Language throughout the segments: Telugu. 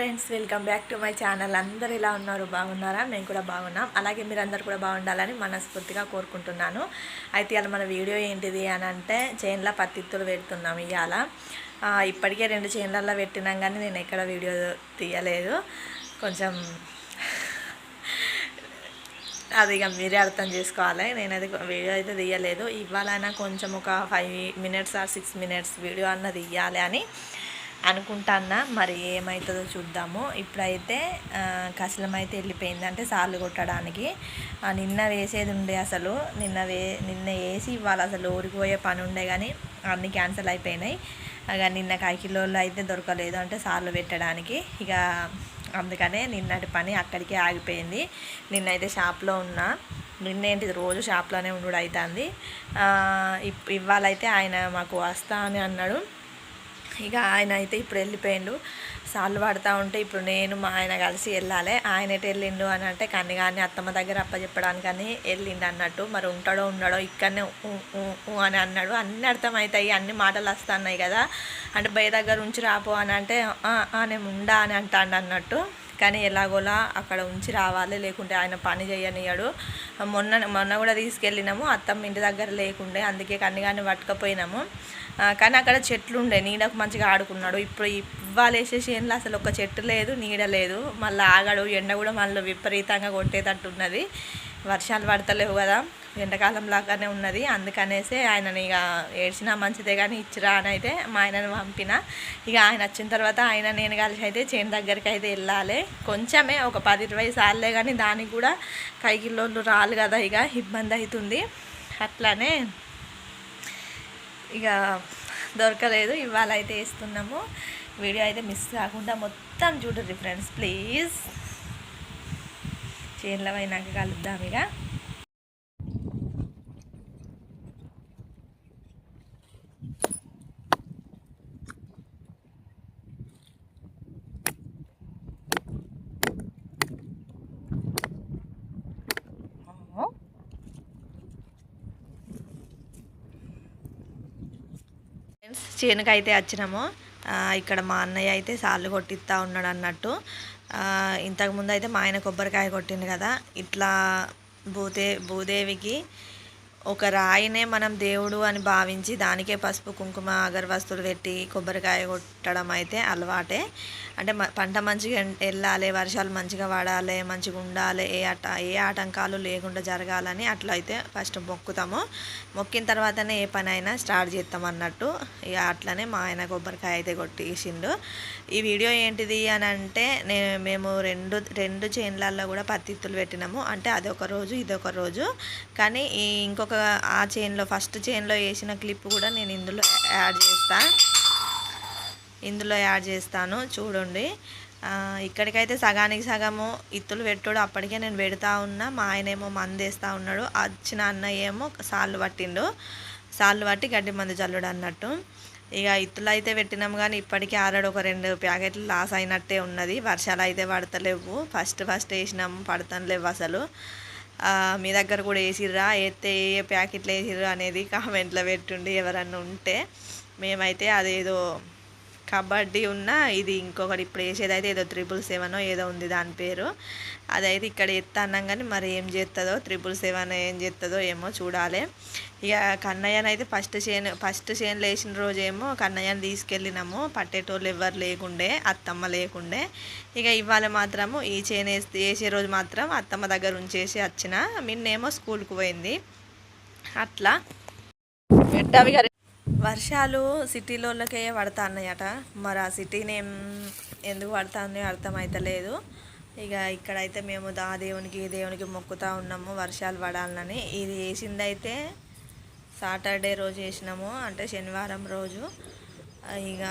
Friends welcome back to my channel. అందరు ఇలా ఉన్నారు? బాగున్నారా? మేము కూడా బాగున్నాం. అలాగే మీరు అందరు కూడా బాగుండాలని మనస్ఫూర్తిగా కోరుకుంటున్నాను. అయితే ఇవాళ మన వీడియో ఏంటిది అని అంటే చైన్ల పత్తిత్తులు పెడుతున్నాం ఇవాళ. ఇప్పటికే రెండు చైన్లల్లో పెట్టినాం కానీ నేను ఎక్కడ వీడియో తీయలేదు. కొంచెం అది ఇక మీరే అర్థం చేసుకోవాలి. నేను అది వీడియో అయితే తీయలేదు. ఇవ్వాలైనా కొంచెం ఒక five minutes or six minutes video అన్నది తీయాలి అని అనుకుంటాన్నా మరి ఏమవుతుందో చూద్దాము. ఇప్పుడైతే కసలం అయితే వెళ్ళిపోయింది. అంటే సార్లు కొట్టడానికి. నిన్న వేసేది ఉండే అసలు. నిన్న వే నిన్న వేసి ఇవాళ అసలు ఊరిపోయే పని ఉండే కానీ అన్నీ క్యాన్సిల్ అయిపోయినాయి. కానీ నిన్న కాకిలోళ్ళు అయితే దొరకలేదు అంటే సార్లు పెట్టడానికి. ఇక అందుకనే నిన్నటి పని అక్కడికే ఆగిపోయింది. నిన్నైతే షాప్లో ఉన్నా. నిన్నేంటి రోజు షాప్లోనే ఉండు అవుతుంది ఇప్ ఇవాళైతే ఆయన మాకు వస్తా అని అన్నాడు. ఇక ఆయన అయితే ఇప్పుడు వెళ్ళిపోయిండు. సార్లు పడుతూ ఉంటే ఇప్పుడు నేను మా ఆయన కలిసి వెళ్ళాలి. ఆయన ఎటు వెళ్ళిండు అని అంటే కన్ని కానీ అత్తమ్మ దగ్గర అప్పచెప్పడానికని వెళ్ళిండు అన్నట్టు. మరి ఉంటాడో ఉన్నాడో ఇక్కడనే ఊ, ఊ, ఊ అని అన్నాడు. అన్నీ అర్థమవుతాయి అన్ని మాటలు వస్తున్నాయి కదా. అంటే బయ దగ్గర ఉంచి రాపో అని అంటే నేను ఉండా అని అంటాడు అన్నట్టు. కానీ ఎలాగోలా అక్కడ ఉంచి రావాలి లేకుంటే ఆయన పని చేయనియడు మొన్న మొన్న కూడా తీసుకెళ్ళినాము అత్తమ్మ ఇంటి దగ్గర లేకుండే అందుకే కన్నిగాని పట్టుకపోయినాము. కానీ అక్కడ చెట్లు ఉండే నీడకు మంచిగా ఆడుకున్నాడు. ఇప్పుడు ఇవ్వాలి చేనులో అసలు ఒక చెట్టు లేదు నీడ లేదు. మళ్ళీ ఆగడు ఎండ కూడా మళ్ళీ విపరీతంగా కొట్టేటట్టు ఉన్నది. వర్షాలు పడతలేవు కదా. ఎండాకాలం లాగానే ఉన్నది. అందుకనేసి ఆయనని ఇక ఏడ్చినా మంచిదే కానీ ఇచ్చిరా అని అయితే మా ఆయనను పంపిన. ఇక ఆయన వచ్చిన తర్వాత ఆయన నేను కలిసి అయితే చేను దగ్గరికి అయితే వెళ్ళాలి. కొంచెమే ఒక పది ఇరవై సార్లే కానీ దానికి కూడా కైకిల్లోళ్ళు రాలు కదా ఇక ఇబ్బంది అవుతుంది అట్లానే ఇక దొరకలేదు. ఇవాళ అయితే వేస్తున్నాము. వీడియో అయితే మిస్ కాకుండా మొత్తం చూడండి ఫ్రెండ్స్. ప్లీజ్. చేనులో అయినాక కలుద్దాం ఇక. చేనుకైతే వచ్చినాము. ఇక్కడ మా అన్నయ్య అయితే సార్లు కొట్టిస్తా ఉన్నాడు అన్నట్టు. ఇంతకుముందు అయితే మా ఆయన కొబ్బరికాయ కొట్టిండు కదా. ఇట్లా భూదే భూదేవికి ఒక రాయినే మనం దేవుడు అని భావించి దానికే పసుపు కుంకుమ అగరవస్తులు పెట్టి కొబ్బరికాయ కొట్టడం అయితే అలవాటే. అంటే పంట మంచిగా వెళ్ళాలి వర్షాలు మంచిగా పడాలి మంచిగా ఉండాలి ఏ అట ఏ ఆటంకాలు లేకుండా జరగాలని అట్లా అయితే ఫస్ట్ మొక్కుతాము. మొక్కిన తర్వాతనే ఏ పని అయినా స్టార్ట్ చేస్తాం అన్నట్టు. ఇక అట్లనే మా ఆయన కొబ్బరికాయ అయితే కొట్టేసిండు. ఈ వీడియో ఏంటిది అని అంటే నేను మేము రెండు రెండు చేన్లల్లో కూడా పత్తిత్తులు పెట్టినాము. అంటే అదొక రోజు ఇదొక రోజు. కానీ ఇంకొక ఒక ఆ చైన్లో ఫస్ట్ చైన్లో వేసిన క్లిప్ కూడా నేను ఇందులో యాడ్ చేస్తా. ఇందులో యాడ్ చేస్తాను చూడండి. ఇక్కడికైతే సగానికి సగము ఇత్తులు పెట్టుడు. అప్పటికే నేను పెడతా ఉన్నా. మా ఆయన ఏమో మందేస్తూ ఉన్నాడు. వచ్చిన అన్నయ్య ఏమో సాళ్ళు పట్టిండు. సాళ్ళు పట్టి గడ్డి మందు చల్లుడు అన్నట్టు. ఇక ఇత్తులు అయితే పెట్టినాము కానీ ఇప్పటికీ ఆల్రెడీ ఒక రెండు ప్యాకెట్లు లాస్ అయినట్టే ఉన్నది. వర్షాలు అయితే పడతలేవు. ఫస్ట్ ఫస్ట్ వేసినాము పడతలేవు అసలు. మీ దగ్గర కూడా వేసిర్రా? వేస్తే ఏ ప్యాకెట్లు వేసిర్రా అనేది కామెంట్లో పెట్టుండి ఎవరన్నా ఉంటే. మేమైతే అదేదో కబడ్డీ ఉన్న ఇది ఇంకొకటి ఇప్పుడు వేసేది అయితే ఏదో త్రిపుల్ సెవెన్ ఏదో ఉంది దాని పేరు. అదైతే ఇక్కడ ఎత్తన్నాం కానీ మరి ఏం చేస్తుందో త్రిపుల్ సెవెన్ ఏం చేస్తుందో ఏమో చూడాలి. ఇక కన్నయ్యనైతే ఫస్ట్ చేను ఫస్ట్ చేన్లు వేసిన రోజేమో కన్నయ్యని తీసుకెళ్ళినాము. పట్టేటోళ్ళు ఎవరు లేకుండే అత్తమ్మ లేకుండే. ఇక ఇవాళ మాత్రము ఈ చేను వేస్తే వేసే రోజు మాత్రం అత్తమ్మ దగ్గర ఉంచేసి వచ్చిన. మిన్నేమో స్కూల్కి పోయింది. అట్లా. పెట్టావి వర్షాలు సిటీలోళ్ళకే పడతాన్నాయట. మరి ఆ సిటీని ఎందుకు పడుతున్నాయో అర్థమైతలేదు. ఇక ఇక్కడైతే మేము దా దేవునికి దేవునికి మొక్కుతా ఉన్నాము వర్షాలు పడాలని ఇది వేసింది అయితే సాటర్డే రోజు వేసినాము అంటే శనివారం రోజు. ఇక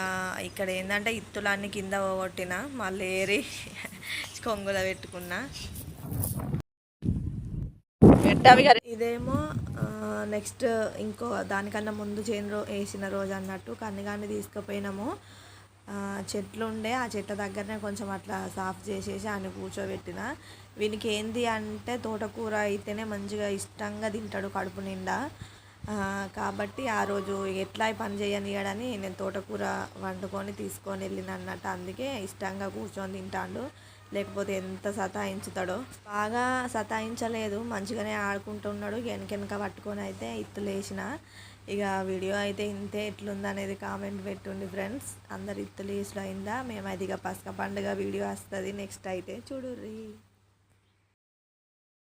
ఇక్కడ ఏంటంటే ఇత్తులన్నీ కింద పోగొట్టిన మళ్ళీ ఏరి కొంగుల పెట్టుకున్నా. ఇదేమో నెక్స్ట్ ఇంకో దానికన్నా ముందు చేను రో వేసిన రోజు అన్నట్టు కన్నిగాన్ని తీసుకుపోయినాము. చెట్లు ఉండే ఆ చెట్ల దగ్గరనే కొంచెం అట్లా సాఫ్ చేసేసి ఆయన కూర్చోబెట్టిన. వీనికి ఏంది అంటే తోటకూర అయితేనే మంచిగా ఇష్టంగా తింటాడు కడుపు నిండా. కాబట్టి ఆ రోజు ఎట్లా పని చేయనియడని నేను తోటకూర వండుకొని తీసుకొని వెళ్ళిన అన్నట్టు అందుకే ఇష్టంగా కూర్చొని తింటాడు. లేకపోతే ఎంత సతాయించుతాడో. బాగా సతాయించలేదు. మంచిగానే ఆడుకుంటున్నాడు. వెనకెనక పట్టుకొని అయితే ఇత్తులేసిన ఇక వీడియో అయితే ఇంతే ఎట్లుందనేది కామెంట్ పెట్టుండి ఫ్రెండ్స్. అందరు ఇత్తులు వేసులు అయిందా? మేమైతే ఇక పసక పండుగ వీడియో వస్తుంది. నెక్స్ట్ అయితే చూడుర్రి.